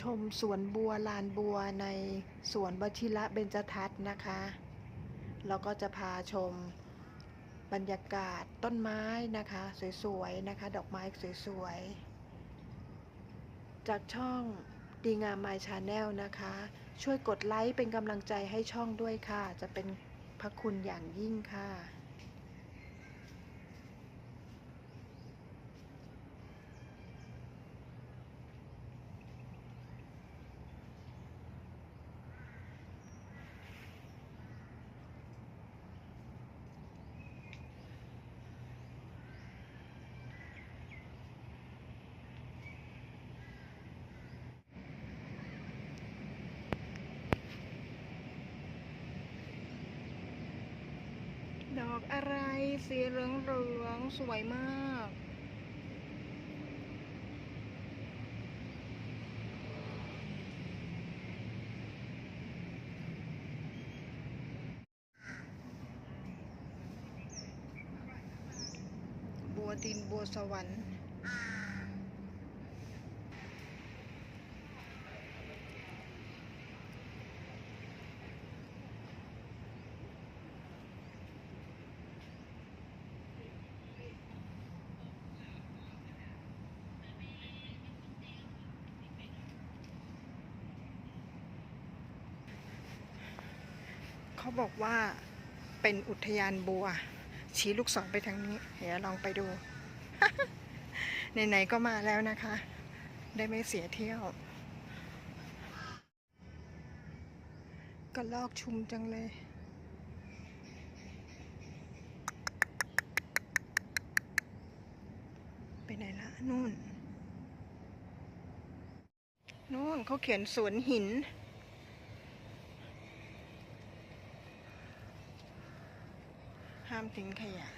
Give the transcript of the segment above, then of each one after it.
ชมสวนบัวลานบัวในสวนวชิระเบญจทัศน์นะคะแล้วก็จะพาชมบรรยากาศต้นไม้นะคะ สวยๆนะคะ ดอกไม้สวยๆจากช่องดีงามไมชาแนลนะคะ ช่วยกดไลค์เป็นกำลังใจให้ช่องด้วยค่ะ จะเป็นพระคุณอย่างยิ่งค่ะ อกอะไรสีเหลืองเหลืองๆสวยมาก บัวดินบัวสวรรค์ เขาบอกว่าเป็นอุทยานบัว ชี้ลูกศรไปทางนี้เดี๋ยวลองไปดู ไหนๆก็มาแล้วนะคะ ได้ไม่เสียเที่ยวก็ลอกชุมจังเลยไปไหนละนู่น นู่นเขาเขียนสวนหินามทิ้งขยะ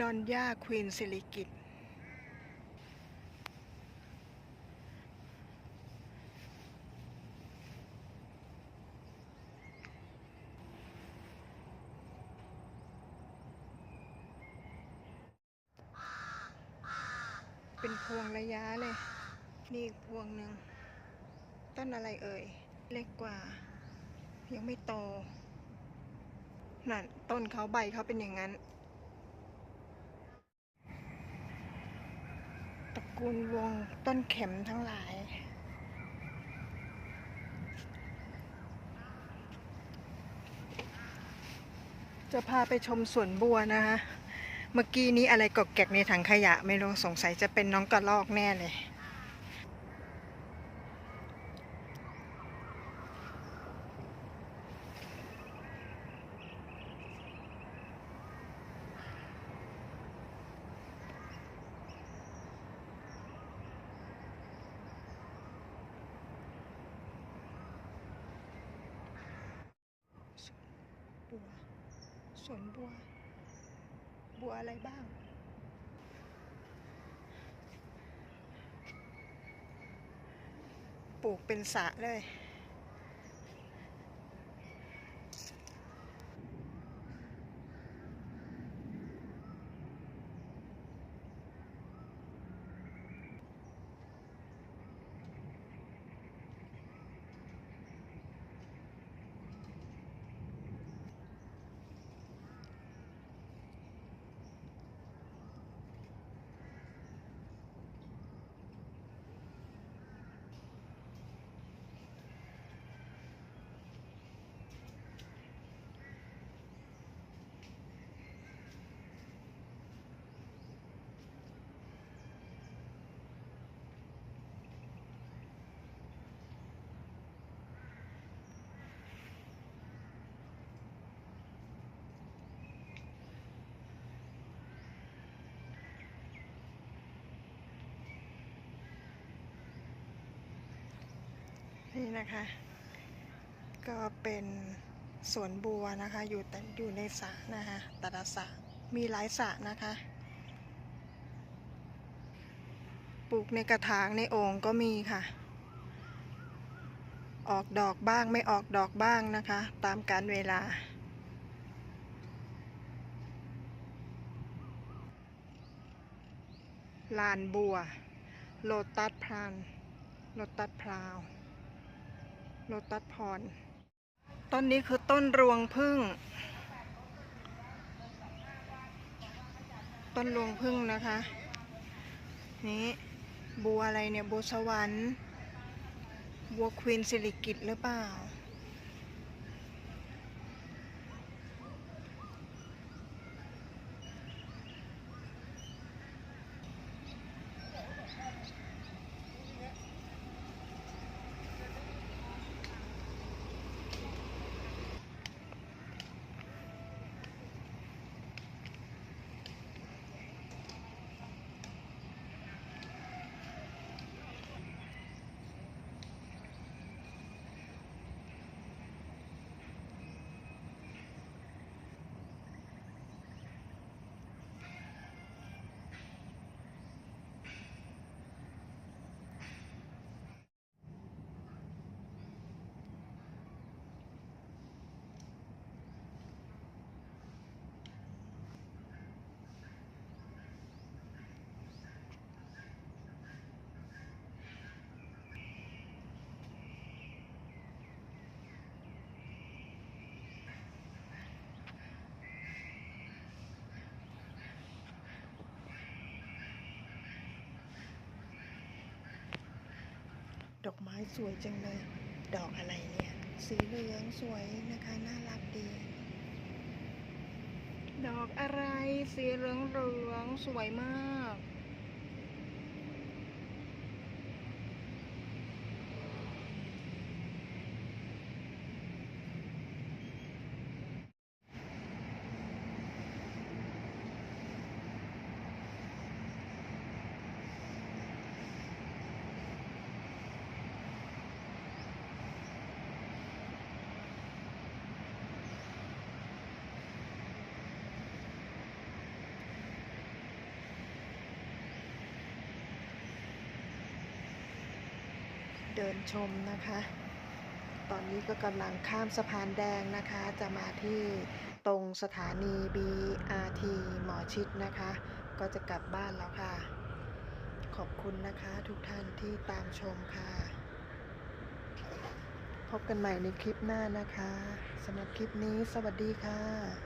ดอนย่าควีนสิริกิต เป็นพวงระยะเลย นี่อีกพวงหนึ่ง ต้นอะไรเอ่ย เล็กกว่า ยังไม่โตนั่นต้นเขาใบเขาเป็นอย่างนั้น ตระกูลวงต้นเข็มทั้งหลายจะพาไปชมสวนบัวนะคะ เมื่อกี้นี้อะไรกอกแกกในถังขยะ ไม่รู้สงสัยจะเป็นน้องกระลอกแน่เลยสวนบัว บัวอะไรบ้าง ปลูกเป็นสระเลย นี่นะคะ ก็เป็นสวนบัวนะคะ อยู่แต่อยู่ในสระนะคะแต่ละสระมีหลายสระนะคะ ปลูกในกระถางในโอ่งก็มีค่ะ ออกดอกบ้างไม่ออกดอกบ้างนะคะ ตามการเวลาลานบัว โลตัสพรานโลตัสพราว โลตัสพร ต้นนี้คือต้นรวงพึ่ง ต้นรวงพึ่งนะคะ นี้บัวอะไรเนี่ย บัวสวรรค์ บัวควีนสิริกิตหรือเปล่า ดอกไม้สวยจังเลย ดอกอะไรเนี่ย สีเหลืองสวยนะคะ น่ารักดี ดอกอะไร สีเหลืองเหลืองๆสวยมาก เดินชมนะคะ ตอนนี้ก็กำลังข้ามสะพานแดงนะคะ จะมาที่ตรงสถานี BRT หมอชิดนะคะ ก็จะกลับบ้านแล้วค่ะ ขอบคุณนะคะทุกท่านที่ตามชมค่ะ พบกันใหม่ในคลิปหน้านะคะสำหรับคลิปนี้สวัสดีค่ะ